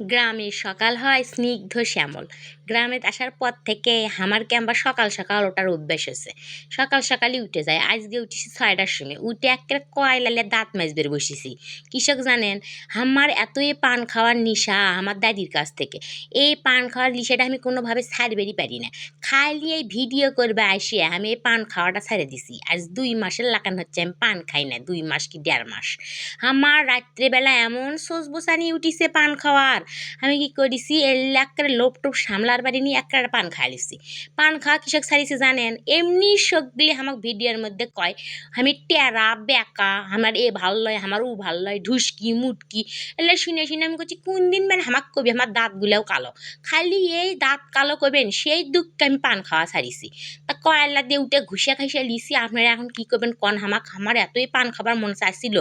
গ্রামে সকাল হয় স্নিগ্ধ শ্যামল। গ্রামে আসার পর থেকে আমার ক্যাম্বা সকাল সকাল ওটার অভ্যাস হয়েছে। সকাল সকালই উঠে যায়। আজকে উঠেছি ছয়টার সময়। উঠে একটা কয়লালে দাঁত মাজবের বসেছি। কৃষক জানেন, আমার এতই পান খাওয়ার নেশা আমার দাদির কাছ থেকে। এই পান খাওয়ার নেশাটা আমি কোনোভাবে ছাড়বেরই পারি না। খালি এই ভিডিও করবে আসিয়ে আমি এই পান খাওয়াটা ছেড়ে দিছি। আজ দুই মাসের লাগান হচ্ছে, আমি পান খাই না। দুই মাস কি দেড় মাস। আমার রাত্রেবেলা এমন সোস বসানি উঠিছে পান খাওয়ার। আমি কি করেছি এলাকার লোপ টোপ সামলার নিয়ে একটা পান খাইছি পান খাওয়া কৃষক সারিছে জানেন, এমনি সগলি আমাকে ভিডিওর মধ্যে কয়, আমি টেরা, বেকা, আমার এ ভালো লয়, আমার ও ভালো লয়, ঢুসকি, মুটকি। এলে শুনে শুনে আমি করছি কোন দিন মানে আমাক কবি আমার দাঁতগুলোও কালো। খালি এই দাঁত কালো করবেন সেই দুঃখকে আমি পান খাওয়া ছাড়িছি। তা কয়লা দিয়ে উঠে ঘুষে খাইসে লিছি, আপনারা এখন কি করবেন কন হামাক আমার এতই পান খাবার মন চাইছিল।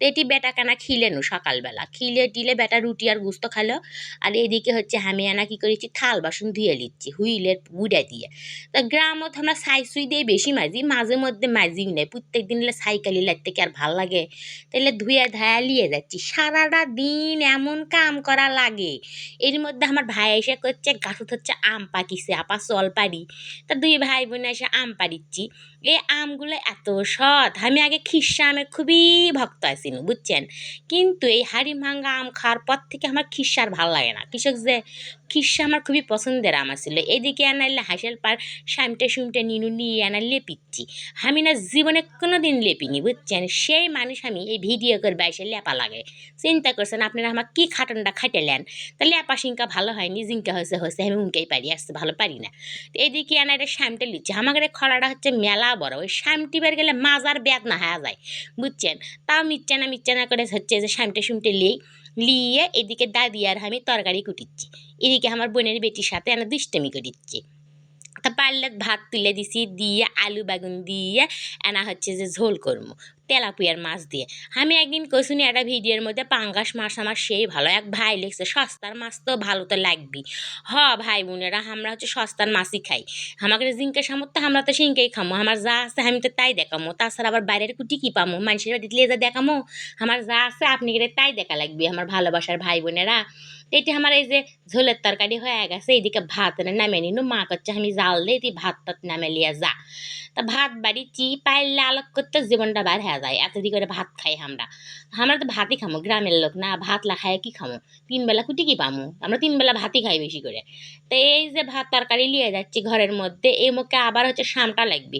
তো এটি বেটা কেনা খিলেনু সকালবেলা। খিলে, টিলে বেটা রুটি আর গুস্ত খালো। আর এদিকে হচ্ছে আমি আনা কি করেছি, থাল বাসন ধুয়ে নিচ্ছি, হুইলের গুড়া দিয়ে। তা গ্রামত আমরা সাই সুই দিয়ে বেশি মাজি, মাঝে মধ্যে মাজি নেই। প্রত্যেক দিন সাইকেলি লাগতে কি আর ভালো লাগে। তাহলে ধুয়ে ধায়া লিয়ে যাচ্ছি। সারাটা দিন এমন কাম করা লাগে। এর মধ্যে আমার ভাই এসে করছে, গাছত হচ্ছে আম পাকিছে, আপা চল পারি তা দুই ভাই বোন এসে আম পারিচ্ছি এই আমগুলো এত সৎ। আমি আগে খিসা আমের খুবই ভক্ত আছি। বুঝছেন? কিন্তু এই হাড়ি ভাঙ্গা, আম খাওয়ার পর থেকে আমার খিসার ভালো লাগে না। কৃষক যে খিসা আমার খুবই পছন্দের আম ছিল। এদিকে আনাইলে হাসেল পার সামটে সুমটে নিনু নিয়ে আনা লেপিচ্ছি। আমি না জীবনে কোনো দিন লেপিনি, বুঝছেন? সেই মানুষ আমি এই ভিডিও করবে এসে লেপা লাগে। চিন্তা করছেন আপনারা আমার কি খাটনটা খাটালেন তা লেপা সিংকা ভালো হয়নি জিঙ্কা হয়েছে হয়েছে আমি উনকেই পারি, আসতে ভালো পারি না। তো এদিকে আনা এটা শ্যামটা লিচ্ছে। এই খলাটা হচ্ছে মেলা বড়, ওই শ্যামটি বের গেলে মাজার ব্যাত না হয়ে যায়, বুঝছেন? তাও মিচ্ছে না মিচ্ছে না করে হচ্ছে যে শ্যামটে শুমটে লিই লিয়ে এদিকে দাদি আর আমি তরকারি কুটিচ্ছি। এদিকে আমার বোনের বেটির সাথে আমি দুষ্টমি করিচ্ছি। তা পারলে ভাত তুলে দিছি, দিয়ে আলু বেগুন দিয়ে এনা হচ্ছে যে ঝোল করব তেলাপুয়ার মাছ দিয়ে। আমি একদিন কইসুনি একটা ভিডিওর মধ্যে পাঙ্গাস মাছ আমার সেই ভালো। এক ভাই লিখছে, সস্তার মাছ তো ভালো তো লাগবি হ ভাই বোনেরা, আমরা হচ্ছে সস্তার মাছই খাই। আমাকে জিঙ্কে সামর্থ্য, আমরা তো সিঙ্কেই খামো। আমার যা আছে আমি তো তাই দেখামো। তাছাড়া আবার বাইরের কুটি কি পামো? মানুষের বাড়িতে যা দেখামো? আমার যা আছে আপনি গেলে তাই দেখা লাগবে আমার ভালোবাসার ভাই বোনেরা। এটি আমার এই যে ঝোলের তরকারি হয়ে গেছে, এইদিকে ভাত নামে নিনু। মা করছে, আমি জাল তুই ভাত টাত নামে লিয়ে যা তা ভাত বাড়িছি পাইলে আলোক করতে জীবনটা বার হয়ে যায় এতদিন করে ভাত খাই আমরা আমরা তো ভাতই খামো গ্রামের লোক না ভাত লা খায় কি খামো তিন বেলা কুটি কি পামো আমরা তিন বেলা ভাতই খাই বেশি করে তো এই যে ভাত তরকারি লিয়ে যাচ্ছি ঘরের মধ্যে, এই মুখে আবার হচ্ছে শামটা লাগবে।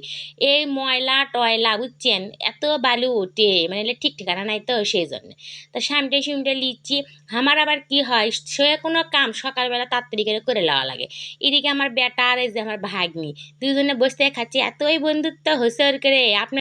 এই ময়লা টয়লা, বুঝছেন? এত বালু ওঠে মানে এলে ঠিক ঠিকানা নাই তো সেই জন্য তা সামটে সুমটে লিচ্ছি। আমার আবার কি হয়, সে কোনো কাম সকালবেলা তাড়াতাড়ি করে করে লওয়া লাগে। এদিকে আমার বেটা আর এই যে আমার ভাগ্নি দুজনে বসে খাচ্ছি। এতই বন্ধুত্ব হুসর করে। আপনার